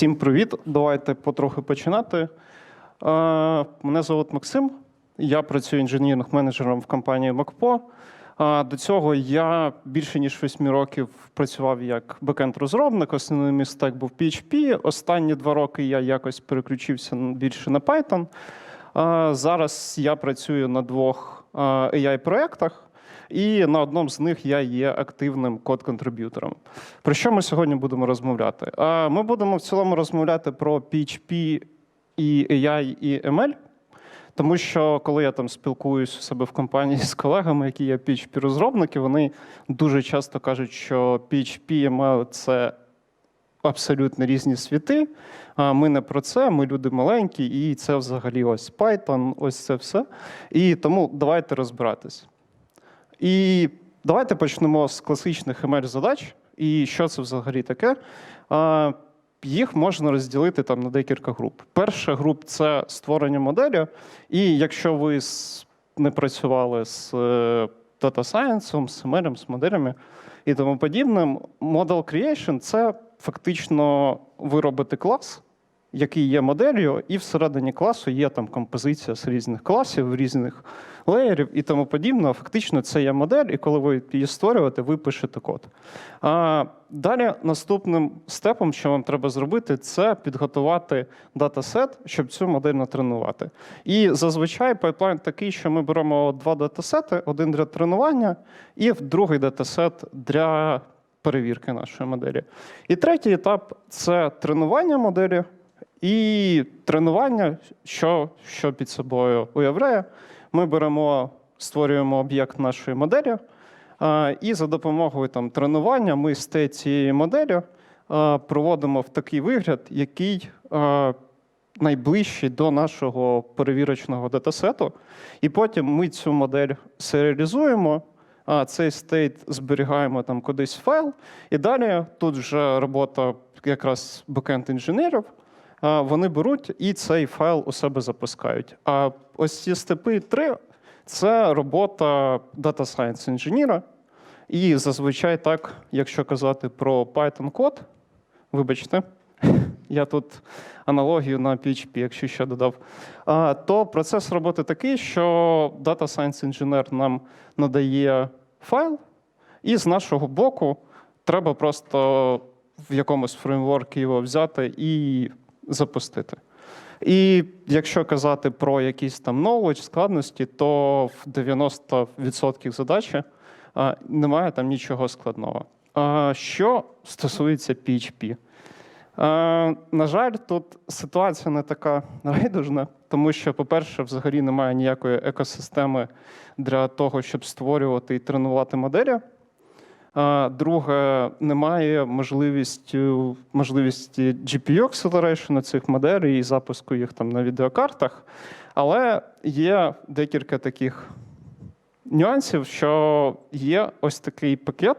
Всім привіт! Давайте потрохи починати. Е, Мене звуть Максим. Я працюю інженерним-менеджером в компанії МакПо. Е, До цього я більше ніж 8 років працював як бекенд-розробник. Основний мій стек був PHP. Останні два роки я якось переключився більше на Python. Е, Зараз я працюю на двох AI-проєктах. І на одному з них я є активним код-контриб'ютором. Про що ми сьогодні будемо розмовляти? Ми будемо в цілому розмовляти про PHP і AI і ML. Тому що коли я там спілкуюсь у себе в компанії з колегами, які є PHP-розробники, вони дуже часто кажуть, що PHP і ML – це абсолютно різні світи. А Ми не про це, ми люди маленькі, і це взагалі ось Python, ось це все. І тому давайте розбиратись. І давайте почнемо з класичних ML-задач. І що це взагалі таке? Їх можна розділити там на декілька груп. Перша груп це створення моделі. І якщо ви не працювали з е, Data Science, з ML, з моделями і тому подібним, Model Creation це фактично ви робите клас, який є моделлю, і всередині класу є там композиція з різних класів, різних леєрів і тому подібне. Фактично, це є модель, і коли ви її створюєте, ви пишете код. А далі наступним степом, що вам треба зробити, це підготувати датасет, щоб цю модель натренувати. І зазвичай пайплайн такий, що ми беремо два датасети: один для тренування і другий датасет для перевірки нашої моделі. І третій етап це тренування моделі. І тренування, що, що під собою уявляє, ми беремо, створюємо об'єкт нашої моделі, і за допомогою там, тренування ми з цієї моделі проводимо в такий вигляд, який найближчий до нашого перевірочного датасету. І потім ми цю модель серіалізуємо, а цей стейт зберігаємо там кудись файл. І далі тут вже робота якраз бекенд-інженерів. А, Вони беруть і цей файл у себе запускають. А ось ці степи 3 це робота Data Science інженіра. І зазвичай так, якщо казати про Python код, вибачте, я тут аналогію на PHP, якщо що додав, то процес роботи такий, що Data Science інженер нам надає файл, і з нашого боку треба просто в якомусь фреймворку його взяти і запустити. І якщо казати про якісь там knowledge, складності, то в 90% задачі а, немає там нічого складного. А, що стосується PHP, а, на жаль, тут ситуація не така райдужна, тому що, по-перше, взагалі немає ніякої екосистеми для того, щоб створювати і тренувати моделі. Друге, немає можливості, можливості GPU acceleration цих моделей і запуску їх там на відеокартах. Але є декілька таких нюансів, що є ось такий пакет,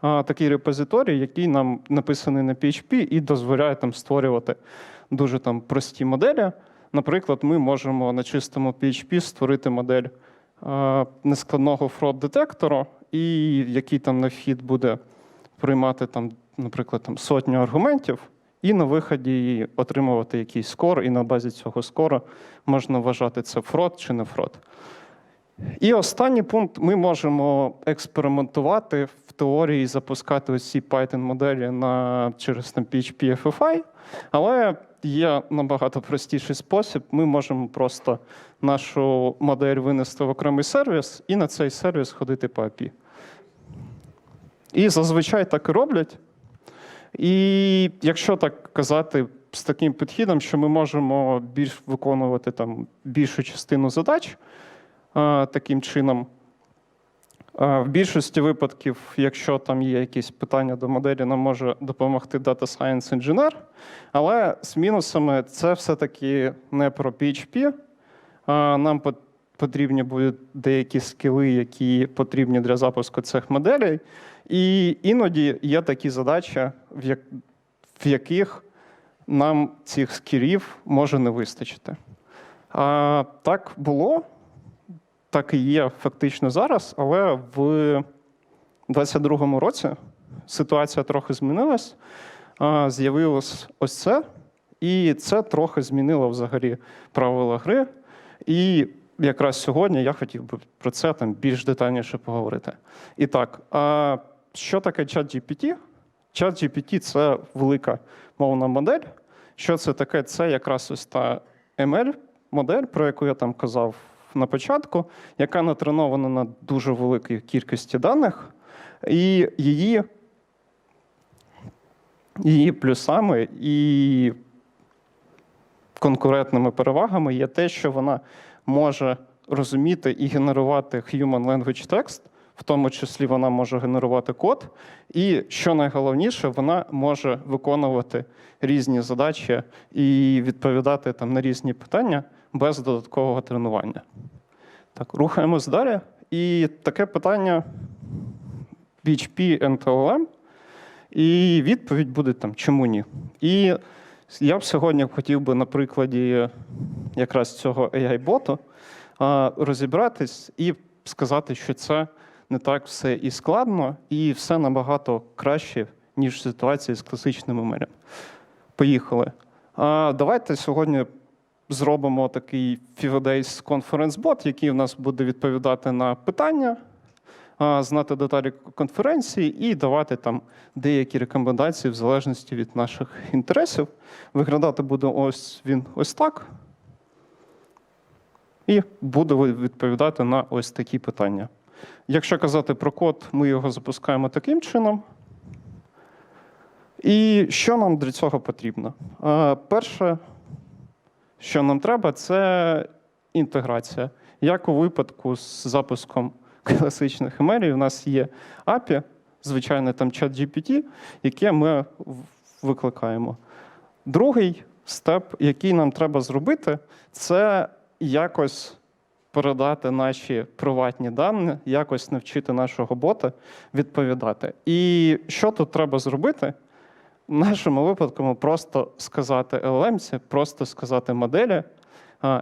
такий репозиторій, який нам написаний на PHP і дозволяє там створювати дуже там прості моделі. Наприклад, ми можемо на чистому PHP створити модель нескладного фрод-детектору, і який там на вхід буде приймати там, наприклад, там сотню аргументів, і на виході отримувати якийсь скор, і на базі цього скору можна вважати це фрод чи не фрод. І останній пункт: ми можемо експериментувати в теорії, запускати ці Python-моделі на, через там, PHP FFI, але є набагато простіший спосіб. Ми можемо просто нашу модель винести в окремий сервіс і на цей сервіс ходити по API. І зазвичай так і роблять. І якщо так казати з таким підхідом, що ми можемо більш виконувати там більшу частину задач таким чином. В більшості випадків, якщо там є якісь питання до моделі, нам може допомогти Data Science інженер. Але з мінусами це все-таки не про PHP. Нам потрібні будуть деякі скіли, які потрібні для запуску цих моделей. І іноді є такі задачі, в яких нам цих скілів може не вистачити. Так було, так і є фактично зараз, але в 2022 році ситуація трохи змінилась. з'явилось ось це, і це трохи змінило взагалі правила гри. І якраз сьогодні я хотів би про це там більш детальніше поговорити. І так, а що таке ChatGPT? ChatGPT – це велика мовна модель. Що це таке? Це якраз ось та ML-модель, про яку я там казав на початку, яка натренована на дуже великій кількості даних, і її, її плюсами і конкурентними перевагами є те, що вона може розуміти і генерувати human language text, в тому числі вона може генерувати код. І що найголовніше, вона може виконувати різні задачі і відповідати там на різні питання без додаткового тренування. Так, рухаємось далі. І таке питання PHP NTLM. І відповідь буде там, чому ні. І я б сьогодні хотів би на прикладі якраз цього AI-боту розібратись і сказати, що це не так все і складно, і все набагато краще, ніж в ситуації з класичним емелем. Поїхали. Давайте сьогодні зробимо такий FIVO-Days Conference Bot, який у нас буде відповідати на питання, знати деталі конференції і давати там деякі рекомендації в залежності від наших інтересів. Виглядати буде ось він ось так. І буде відповідати на ось такі питання. Якщо казати про код, ми його запускаємо таким чином. І що нам для цього потрібно? Перше, що нам треба, це інтеграція. Як у випадку з запуском класичних емелів, у нас є API, звичайно, там чат GPT, яке ми викликаємо. Другий степ, який нам треба зробити, це якось передати наші приватні дані, якось навчити нашого бота відповідати. І що тут треба зробити? В нашому випадку ми просто сказати LLM, просто сказати моделі,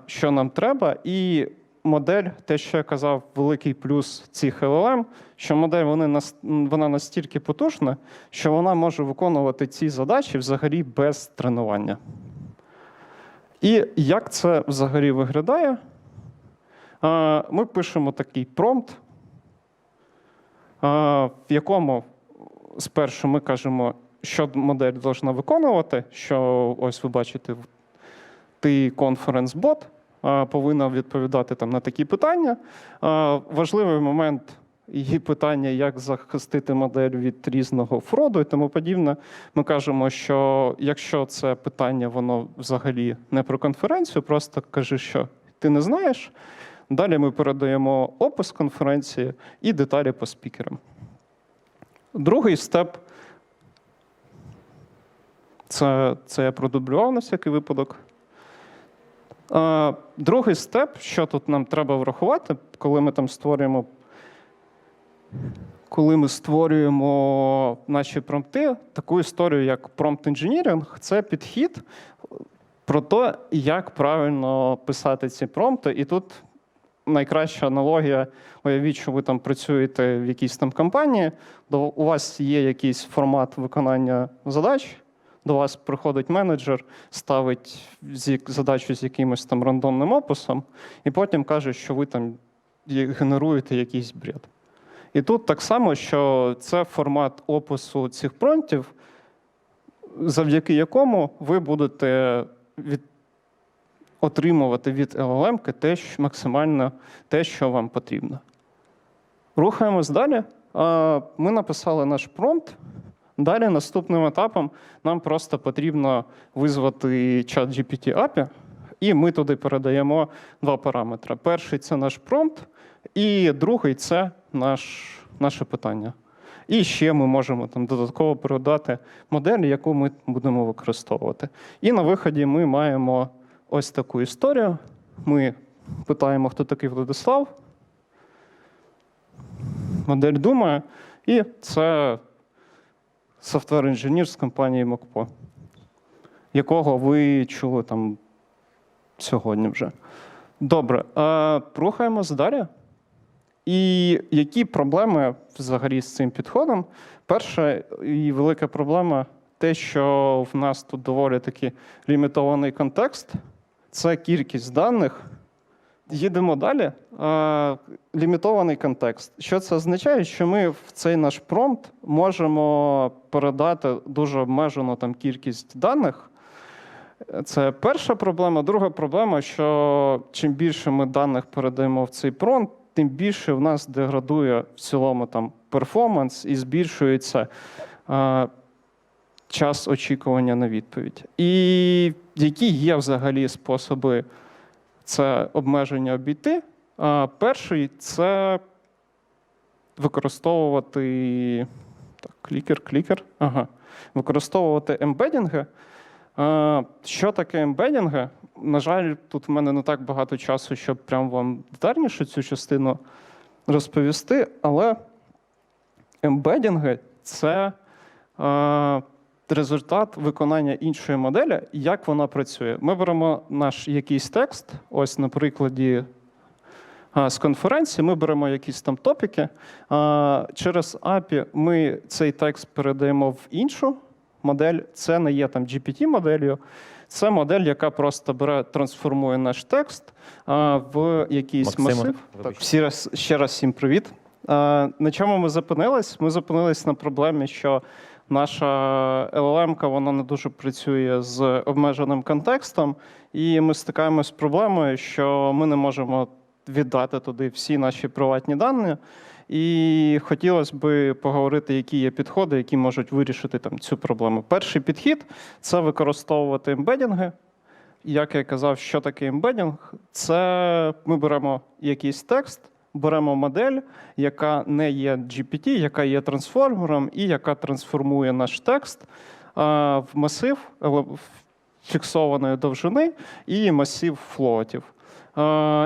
що нам треба, і модель, те, що я казав, великий плюс цих LLM, що модель вони, вона настільки потужна, що вона може виконувати ці задачі взагалі без тренування. І як це взагалі виглядає? Ми пишемо такий промпт, в якому спершу ми кажемо, що модель повинна виконувати, що ось ви бачите, ти конференц-бот повинна відповідати там на такі питання. Важливий момент її питання, як захистити модель від різного фроду і тому подібне. Ми кажемо, що якщо це питання, воно взагалі не про конференцію, просто кажи, що ти не знаєш. Далі ми передаємо опис конференції і деталі по спікерам. Другий степ це, це я продублював на всякий випадок. Другий степ, що тут нам треба врахувати, коли ми там створюємо коли ми створюємо наші промпти, таку історію, як промпт інженіринг, це підхід про те, як правильно писати ці промпти. І тут найкраща аналогія, уявіть, що ви там працюєте в якійсь там компанії, у вас є якийсь формат виконання задач. До вас приходить менеджер, ставить задачу з якимось там рандомним описом, і потім каже, що ви там генеруєте якийсь бред. І тут так само, що це формат опису цих промптів, завдяки якому ви будете від... отримувати від LLM те, що максимально те, що вам потрібно. Рухаємось далі. Ми написали наш промпт. Далі наступним етапом нам просто потрібно визвати чат GPT API, і ми туди передаємо два параметри. Перший це наш промпт, і другий це наш, наше питання. І ще ми можемо там додатково передати модель, яку ми будемо використовувати. І на виході ми маємо ось таку історію. Ми питаємо, хто такий Владислав. Модель думає, і це софтвер-інженір з компанії Мокпо, якого ви чули там сьогодні вже. Добре, рухаємось далі. І які проблеми взагалі з цим підходом? Перша і велика проблема те, що в нас тут доволі таки лімітований контекст, це кількість даних. Їдемо далі. Лімітований контекст. Що це означає? Що ми в цей наш промпт можемо передати дуже обмежену там кількість даних. Це перша проблема. Друга проблема, що чим більше ми даних передаємо в цей промпт, тим більше в нас деградує в цілому там перформанс і збільшується е, час очікування на відповідь. І які є взагалі способи це обмеження обійти? Перший це використовувати так, клікер, клікер. Ага. Використовувати ембедінги. Що таке ембедінги? На жаль, тут в мене не так багато часу, щоб прям вам детальніше цю частину розповісти, але ембедінги це результат виконання іншої моделі, як вона працює. Ми беремо наш якийсь текст, ось на прикладі а, з конференції, ми беремо якісь там топіки. А, через API ми цей текст передаємо в іншу модель. Це не є там GPT-моделлю. Це модель, яка просто бере, трансформує наш текст а, в якийсь Максиме, масив. Так, всі раз, ще раз всім привіт. А, на чому ми зупинились? Ми зупинились на проблемі, що наша LLM вона не дуже працює з обмеженим контекстом, і ми стикаємося з проблемою, що ми не можемо віддати туди всі наші приватні дані. І хотілося б поговорити, які є підходи, які можуть вирішити там цю проблему. Перший підхід це використовувати ембедінги. Як я казав, що таке ембедінг? Це ми беремо якийсь текст, беремо модель, яка не є GPT, яка є трансформером, і яка трансформує наш текст в масив фіксованої довжини і масив флотів.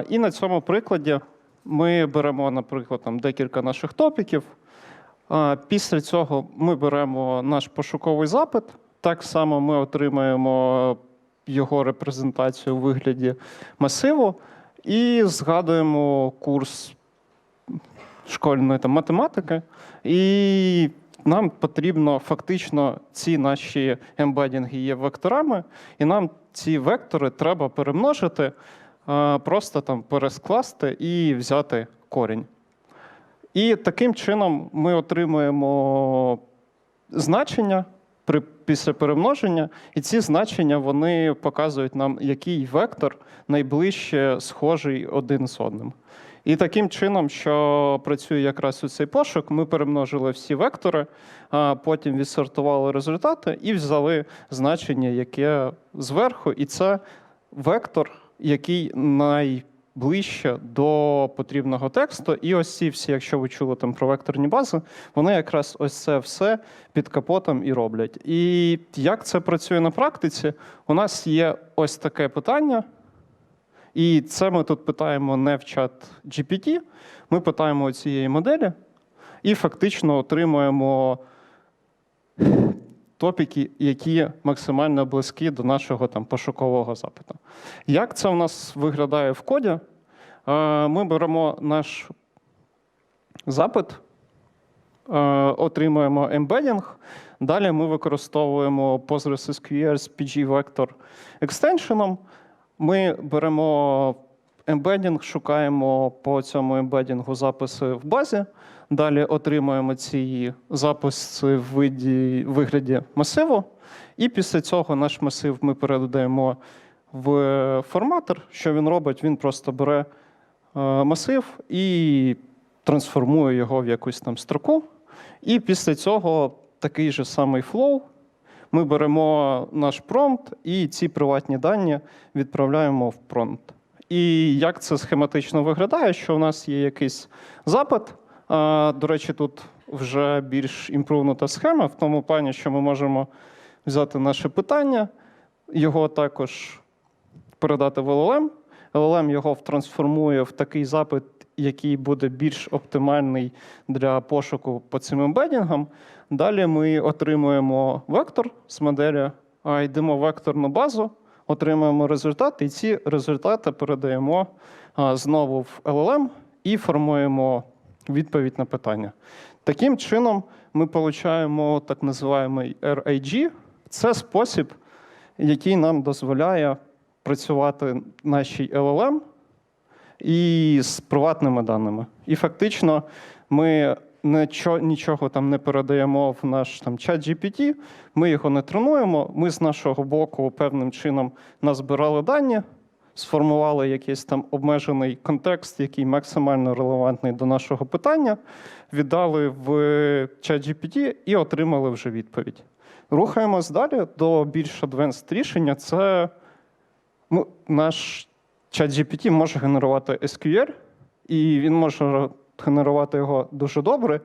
І на цьому прикладі ми беремо, наприклад, там декілька наших топіків. Після цього ми беремо наш пошуковий запит. Так само ми отримаємо його репрезентацію у вигляді масиву і згадуємо курс школьної там, математики. І нам потрібно фактично ці наші ембедінги є векторами, і нам ці вектори треба перемножити, е, просто там перескласти і взяти корінь. І таким чином ми отримуємо значення при, після перемноження, і ці значення вони показують нам, який вектор найближче схожий один з одним. І таким чином, що працює якраз у цей пошук, ми перемножили всі вектори, а потім відсортували результати і взяли значення, яке зверху, і це вектор, який найближче до потрібного тексту. І ось ці всі, якщо ви чули там про векторні бази, вони якраз ось це все під капотом і роблять. І як це працює на практиці? У нас є ось таке питання. І це ми тут питаємо не в чат GPT, ми питаємо цієї моделі і фактично отримуємо топіки, які максимально близькі до нашого там, пошукового запиту. Як це у нас виглядає в коді? Е, Ми беремо наш запит, е, отримуємо ембедінг. Далі ми використовуємо PostgreSQL з pg-vector екстеншеном. Ми беремо ембедінг, шукаємо по цьому ембедінгу записи в базі. Далі отримуємо ці записи в виді, вигляді масиву. І після цього наш масив ми передаємо в форматор. Що він робить? Він просто бере е, масив і трансформує його в якусь там строку. І після цього такий же самий флоу. Ми беремо наш промпт і ці приватні дані відправляємо в промпт. І як це схематично виглядає, що у нас є якийсь запит. До речі, тут вже більш імпрувнута схема, в тому плані, що ми можемо взяти наше питання, його також передати в LLM. LLM його трансформує в такий запит, який буде більш оптимальний для пошуку по цим ембедінгам. Далі ми отримуємо вектор з моделі, а йдемо в векторну базу, отримуємо результати, і ці результати передаємо знову в LLM і формуємо відповідь на питання. Таким чином, ми отримуємо так називаємий RAG. Це спосіб, який нам дозволяє працювати нашій LLM і з приватними даними. І фактично ми нічого, нічого там не передаємо в наш там, чат GPT, ми його не тренуємо. Ми з нашого боку певним чином назбирали дані, сформували якийсь там обмежений контекст, який максимально релевантний до нашого питання, віддали в чат GPT і отримали вже відповідь. Рухаємось далі до більш advanced рішення. Це ну, наш чат GPT може генерувати SQL, і він може генерувати його дуже добре.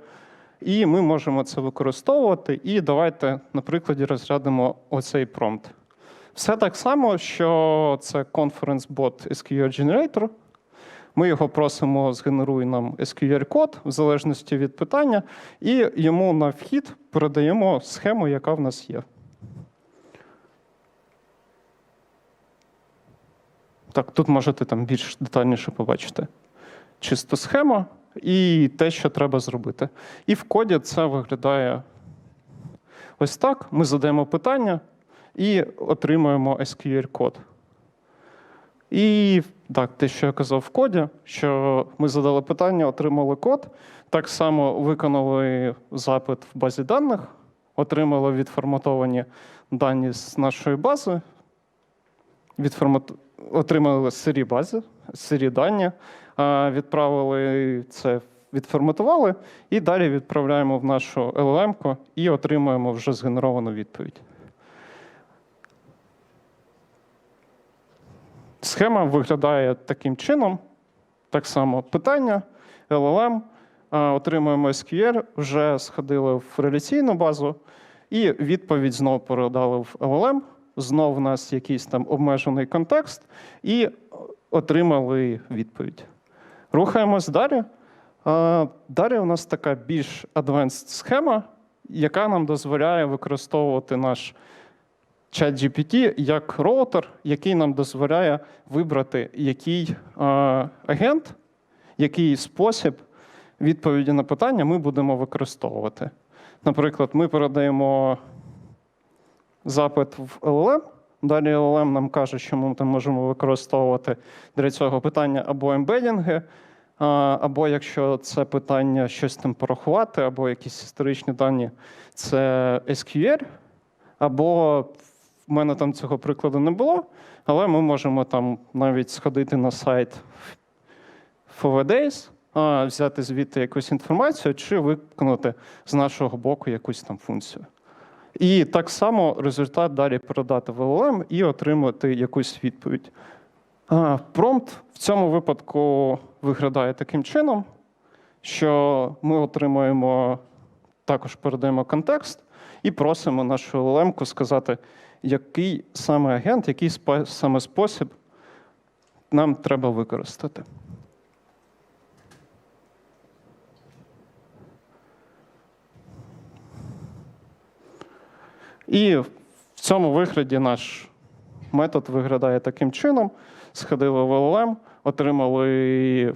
І ми можемо це використовувати. І давайте, на прикладі, розглянемо оцей промпт. Все так само, що це Conference Bot SQL Generator. Ми його просимо, згенеруй нам SQL-код в залежності від питання, і йому на вхід передаємо схему, яка в нас є. Так, тут можете там більш детальніше побачити. Чисто схема і те, що треба зробити. І в коді це виглядає ось так. Ми задаємо питання і отримуємо SQL-код. І так, те, що я казав в коді, що ми задали питання, отримали код, так само виконали запит в базі даних, отримали відформатовані дані з нашої бази, відформат... отримали сирі бази, сирі дані, відправили це, відформатували, і далі відправляємо в нашу LLM і отримуємо вже згенеровану відповідь. Схема виглядає таким чином. Так само питання, LLM, отримуємо SQL, вже сходили в реляційну базу, і відповідь знову передали в LLM. Знов в нас якийсь там обмежений контекст, і отримали відповідь. Рухаємось далі. Далі у нас така більш advanced схема, яка нам дозволяє використовувати наш чат GPT як роутер, який нам дозволяє вибрати, який а, агент, який спосіб відповіді на питання ми будемо використовувати. Наприклад, ми передаємо запит в LLM, далі LLM нам каже, що ми там можемо використовувати для цього питання або ембедінги, або якщо це питання щось там порахувати, або якісь історичні дані, це SQL, або в мене там цього прикладу не було, але ми можемо там навіть сходити на сайт FOVDays, взяти звідти якусь інформацію чи виконати з нашого боку якусь там функцію. І так само результат далі передати в LLM і отримати якусь відповідь. Промпт в цьому випадку виглядає таким чином, що ми отримуємо, також передаємо контекст і просимо нашу LLM сказати, який саме агент, який саме спосіб нам треба використати. І в цьому вигляді наш метод виглядає таким чином. Сходили в LLM, отримали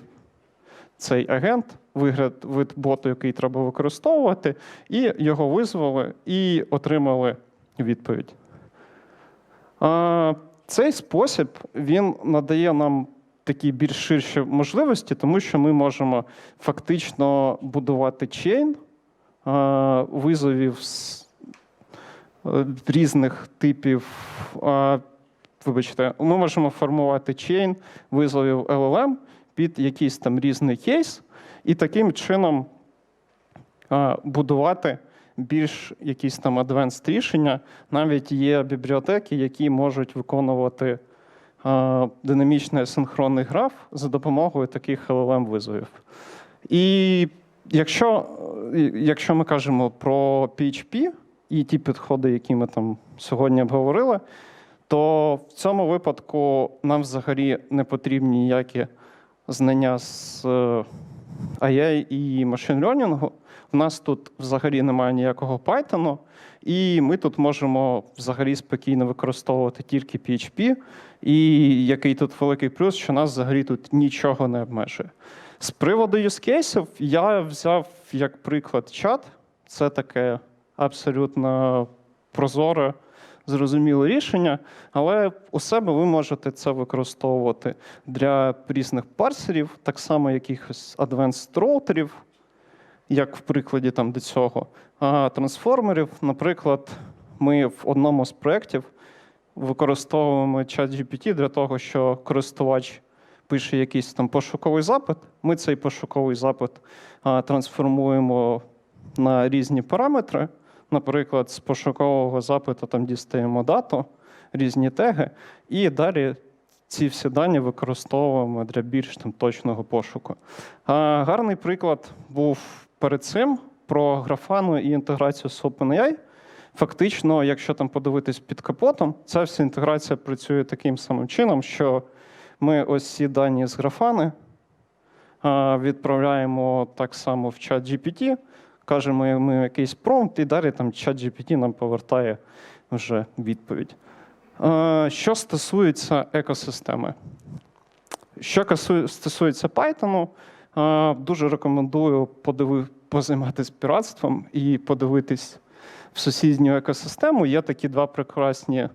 цей агент, вигляд вид боту, який треба використовувати, і його визвали і отримали відповідь. Цей спосіб він надає нам такі більш ширші можливості, тому що ми можемо фактично будувати чейн визовів з е, різних типів. Вибачте, ми можемо формувати чейн визовів LLM під якийсь там різний кейс, і таким чином будувати більш якісь там advanced рішення. Навіть є бібліотеки, які можуть виконувати а, динамічний асинхронний граф за допомогою таких LLM визовів. І якщо, е, якщо ми кажемо про PHP і ті підходи, які ми там сьогодні обговорили, то в цьому випадку нам взагалі не потрібні ніякі знання з е, AI і машин learning. У нас тут взагалі немає ніякого Python, і ми тут можемо взагалі спокійно використовувати тільки PHP. І який тут великий плюс, що нас взагалі тут нічого не обмежує. З приводу cases я взяв як приклад чат. це таке абсолютно прозоре, зрозуміле рішення, але у себе ви можете це використовувати для різних парсерів, так само якихось advanced роутерів, як в прикладі там до цього, а трансформерів. Наприклад, ми в одному з проєктів використовуємо ChatGPT для того, що користувач пише якийсь там пошуковий запит. Ми цей пошуковий запит а, трансформуємо на різні параметри. Наприклад, з пошукового запиту там дістаємо дату, різні теги, і далі ці всі дані використовуємо для більш там, точного пошуку. А, гарний приклад був перед цим про графану і інтеграцію з OpenAI. Фактично, якщо там подивитись під капотом, ця вся інтеграція працює таким самим чином, що ми ось ці дані з графани відправляємо так само в чат GPT, кажемо йому якийсь промпт, і далі там чат GPT нам повертає вже відповідь. Що стосується екосистеми, що стосується Python, дуже рекомендую подиви, позайматися піратством і подивитись в сусідню екосистему. Є такі два прекрасні е,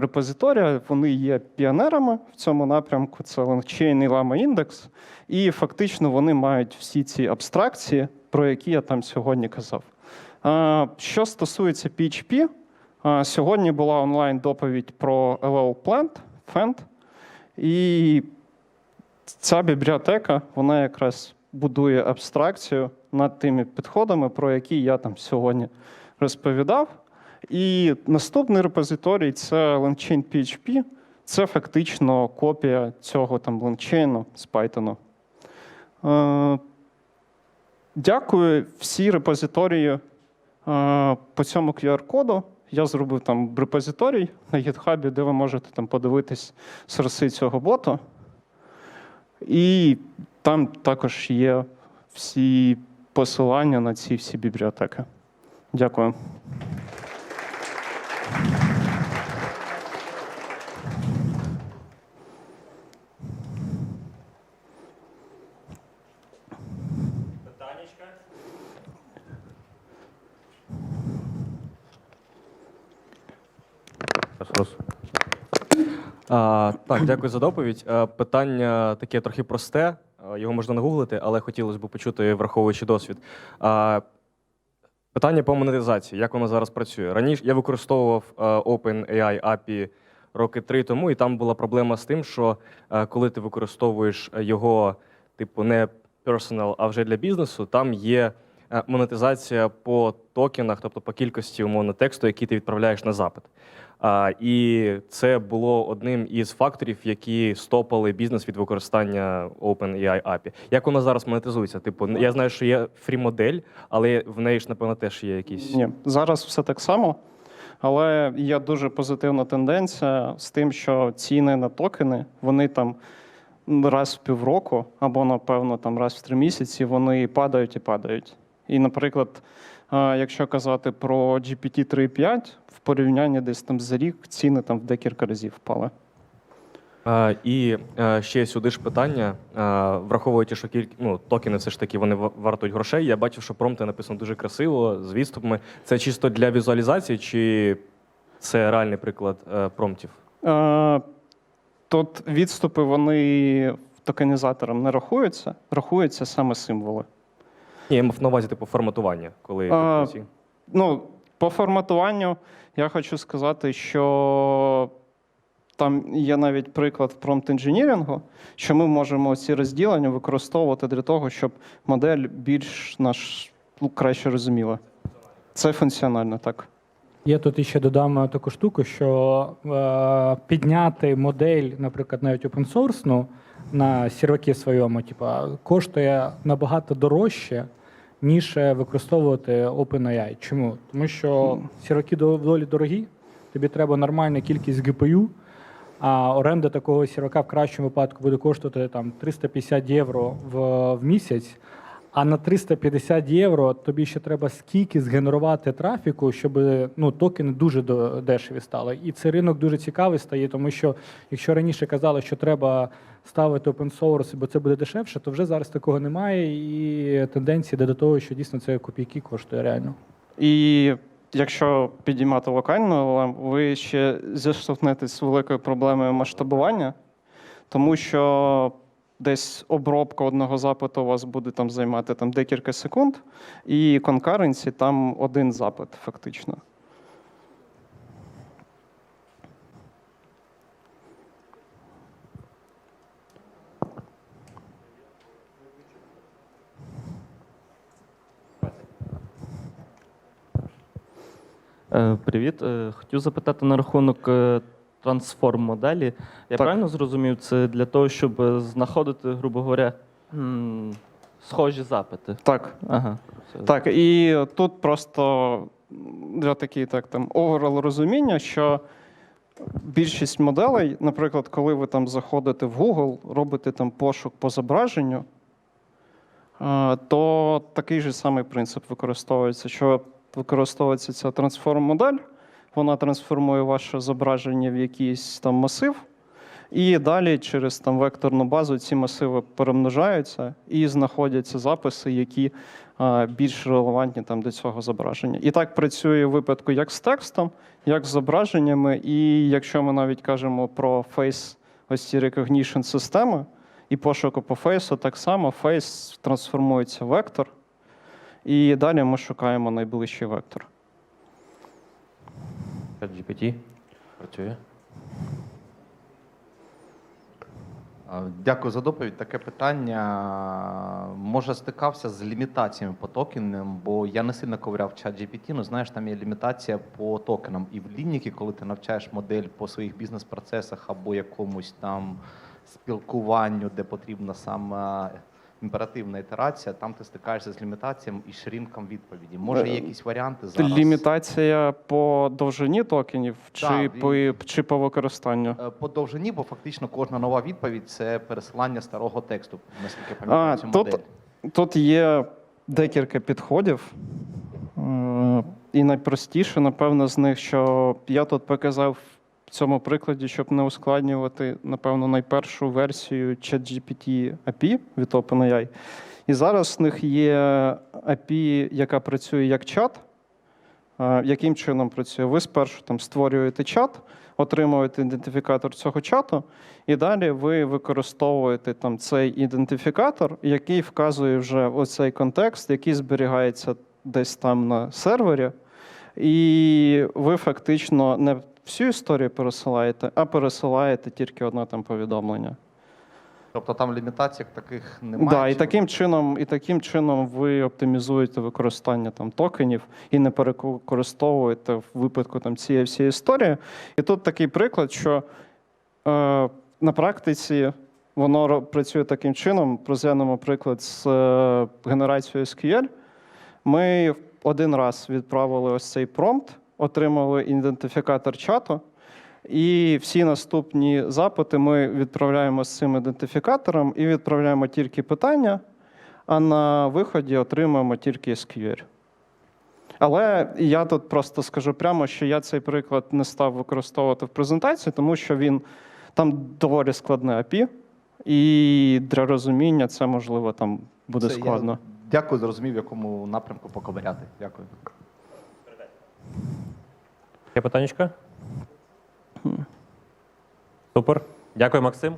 репозиторії. Вони є піонерами в цьому напрямку. Це LangChain і Lama Index. І фактично вони мають всі ці абстракції, про які я там сьогодні казав. Що стосується PHP, сьогодні була онлайн доповідь про LL Plant, Fend, і ця бібліотека вона якраз будує абстракцію над тими підходами, про які я там сьогодні розповідав. І наступний репозиторій це LangChain PHP. Це фактично копія цього там ланчейну з Python. Дякую всі репозиторії е, по цьому QR-коду. Я зробив там репозиторій на GitHub, де ви можете там подивитись сорси цього боту. І там також є всі посилання на ці всі бібліотеки. Дякую. А, так, дякую за доповідь. А, питання таке трохи просте. а, Його можна нагуглити, але хотілося б почути, враховуючи досвід. Питання по монетизації. Як воно зараз працює? Раніше я використовував а, OpenAI API роки три тому, і там була проблема з тим, що а, коли ти використовуєш його, типу, не personal, а вже для бізнесу, там є е, монетизація по токенах, тобто по кількості умовно тексту, який ти відправляєш на запит. І це було одним із факторів, які стопали бізнес від використання OpenAI API. Як вона зараз монетизується? Типу, я знаю, що є фрі-модель, але в неї ж, напевно, теж є якісь. Ні, зараз все так само, але є дуже позитивна тенденція з тим, що ціни на токени, вони там раз в півроку, або, напевно, там раз в три місяці, вони падають і падають. І, наприклад, якщо казати про GPT 3.5, в порівнянні десь там за рік ціни там в декілька разів впали. А, і е, ще сюди ж питання, а, враховуючи, що кіль... ну, токени все ж таки вони вартують грошей. Я бачив, що промпти написано дуже красиво, з відступами. Це чисто для візуалізації, чи це реальний приклад е, промптів? Е, Тут відступи вони токенізатором не рахуються, рахуються саме символи. Ні, я мав на увазі типу форматування, коли А, ці- Ну, по форматуванню я хочу сказати, що там є навіть приклад в prompt інженірингу, що ми можемо ці розділення використовувати для того, щоб модель більш наш ну, краще розуміла. Це функціонально, так. Я тут ще додам е, таку штуку, що е, підняти модель, наприклад, навіть open source на серваки своєму, типа, коштує набагато дорожче, ніж е, використовувати OpenAI. Чому? Тому що серваки доволі дорогі, тобі треба нормальна кількість GPU, а оренда такого сервака в кращому випадку буде коштувати там 350 євро в, в місяць. А на 350 євро тобі ще треба скільки згенерувати трафіку, щоб ну, токени дуже дешеві стали. І цей ринок дуже цікавий стає, тому що якщо раніше казали, що треба ставити open source, бо це буде дешевше, то вже зараз такого немає, і тенденція йде до того, що дійсно це копійки коштує реально. І якщо підіймати локально, ви ще зіштовхнетесь з великою проблемою масштабування, тому що десь обробка одного запиту у вас буде там займати там, декілька секунд, і конкуренції там один запит, фактично. Привіт. Е, Хотів запитати на рахунок е, трансформ моделі. Я Так. правильно зрозумів, це для того, щоб е, знаходити, грубо говоря, схожі запити. Так. Ага. Так, і тут просто для такі так там оверол розуміння, що більшість моделей, наприклад, коли ви там заходите в Google, робите там пошук по зображенню, е, то такий же самий принцип використовується, що використовується ця трансформ-модель, вона трансформує ваше зображення в якийсь там масив. І далі через там векторну базу ці масиви перемножаються і знаходяться записи, які а, більш релевантні там до цього зображення. І так працює в випадку як з текстом, як з зображеннями. І якщо ми навіть кажемо про face, ось ці recognition системи і пошуку по фейсу, так само фейс трансформується в вектор, і далі ми шукаємо найближчий вектор. GPT працює. Дякую за доповідь. Таке питання. Може, стикався з лімітаціями по токенам, бо я не сильно ковиряв чат GPT, ну знаєш, там є лімітація по токенам. І в лінніки, коли ти навчаєш модель по своїх бізнес-процесах або якомусь там спілкуванню, де потрібна саме імперативна ітерація, там ти стикаєшся з лімітаціями і шрінком відповіді. Може, є Е, якісь варіанти зараз? Лімітація по довжині токенів чи, Так, по, і- чи по використанню? Е, По довжині, бо фактично кожна нова відповідь це пересилання старого тексту, наскільки я пам'ятаю А, цю тут- модель. Тут є декілька підходів. Е, І найпростіше, напевно, з них, що я тут показав цьому прикладі, щоб не ускладнювати, напевно, найпершу версію ChatGPT API від OpenAI. І зараз в них є API, яка працює як чат. Яким чином працює? Ви спершу там створюєте чат, отримуєте ідентифікатор цього чату, і далі ви використовуєте там цей ідентифікатор, який вказує вже оцей контекст, який зберігається десь там на сервері. І ви фактично не всю історію пересилаєте, а пересилаєте тільки одне там повідомлення. Тобто там лімітацій таких немає. Да, і таким чином, і таким чином ви оптимізуєте використання там токенів і не перекористовуєте в випадку там цієї всієї історії. І тут такий приклад, що е, на практиці воно працює таким чином. Розглянемо приклад з е, генерацією SQL. Ми один раз відправили ось цей промпт, отримали ідентифікатор чату. І всі наступні запити ми відправляємо з цим ідентифікатором і відправляємо тільки питання, а на виході отримуємо тільки SQL. Але я тут просто скажу прямо, що я цей приклад не став використовувати в презентації, тому що він там доволі складне API, і для розуміння це можливо там буде Це я складно. Дякую, зрозумів, в якому напрямку поковиряти. Дякую. Є питаннячка? Супер. Дякую, Максим.